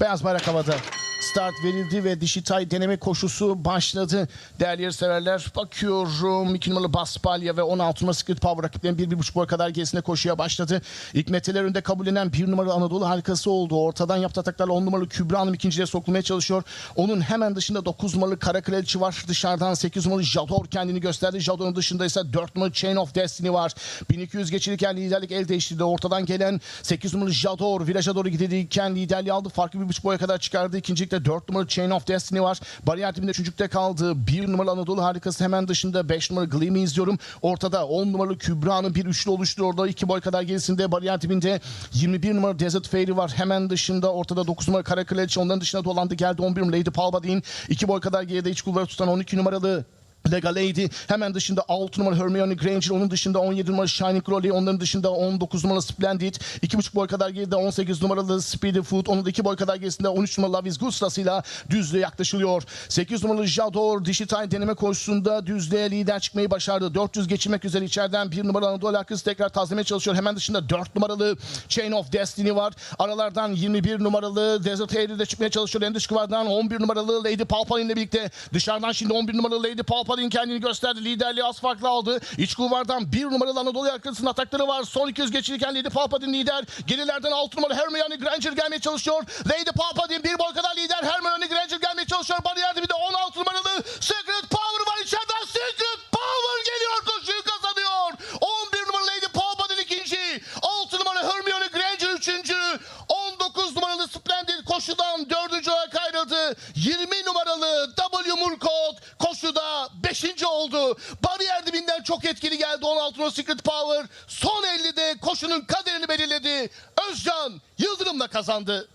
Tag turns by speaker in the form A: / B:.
A: Beyaz bayrak havada. Start verildi ve Dişitay deneme koşusu başladı. Değerli yarışseverler bakıyorum. 2 numaralı Baspalya ve 16 numaralı Secret Power rakiplerin 1-1,5 boy kadar gerisine koşuya başladı. İlk metreler önünde kabullenen 1 numaralı Anadolu harikası oldu. Ortadan yaptığı ataklarla 10 numaralı Kübra Hanım ikinciye sokulmaya çalışıyor. Onun hemen dışında 9 numaralı Kara Kraliçe var. Dışarıdan 8 numaralı Jador kendini gösterdi. Jador'un dışında ise 4 numaralı Chain of Destiny var. 1200 geçilirken liderlik el değiştirdi. Ortadan gelen 8 numaralı Jador viraja doğru gidilirken liderliği aldı. Farkı bir buçuk boya kadar çıkardı. İkincilikte 4 numaralı Chain of Destiny var. Bariyer dibinde üçüncükte kaldı. 1 numaralı Anadolu harikası hemen dışında 5 numaralı Gleam'i izliyorum. Ortada 10 numaralı Kübra'nın bir üçlü oluşturuyor. Orada 2 boy kadar gerisinde bariyer dibinde 21 numaralı Desert Fairy var. Hemen dışında ortada 9 numaralı Kara Kraliçe. Onların dışında dolandı geldi 11 numaralı Lady Palpatine. 2 boy kadar geride iç kulvarı tutan 12 numaralı Lega Lady hemen dışında 6 numaralı Hermione Granger onun dışında 17 numaralı Shining Crowley onların dışında 19 numaralı Splendid 2,5 boy kadar geride 18 numaralı Speedy Food onun da 2 boy kadar gerisinde 13 numaralı Love is Good sırasıyla düzlüğe yaklaşılıyor. 8 numaralı Jador Digital deneme koşusunda düzlüğe lider çıkmayı başardı. 400 geçirmek üzere içeriden 1 numaralı Anadolu arkası tekrar tazlemeye çalışıyor. Hemen dışında 4 numaralı Chain of Destiny var. Aralardan 21 numaralı Desert de çıkmaya çalışıyor. En dış kıvardan 11 numaralı Lady Palpatine ile birlikte dışarıdan şimdi 11 numaralı Lady Palpatine kendini gösterdi. Liderliği az farklı aldı. İç kulvardan 1 numaralı Anadolu yakasının atakları var. Son 200 geçilirken Lady Palpatine lider. Gerilerden 6 numaralı Hermione Granger gelmeye çalışıyor. Lady Palpatine bir boy kadar lider. Hermione Granger gelmeye çalışıyor. Bariyer dibinde 16 numaralı Secret Power var. İçeriden Secret Power geliyor. Koşuyu kazanıyor. 11 numaralı Lady Palpatine ikinci. 6 numaralı Hermione Granger üçüncü. 19 numaralı Splendid koşudan dördüncü olarak ayrıldı. 20 numaralı W koşuda 5. oldu. Bariyer dibinden çok etkili geldi 16 numaralı Secret Power. Son 50'de koşunun kaderini belirledi. Özcan Yıldırım'la kazandı.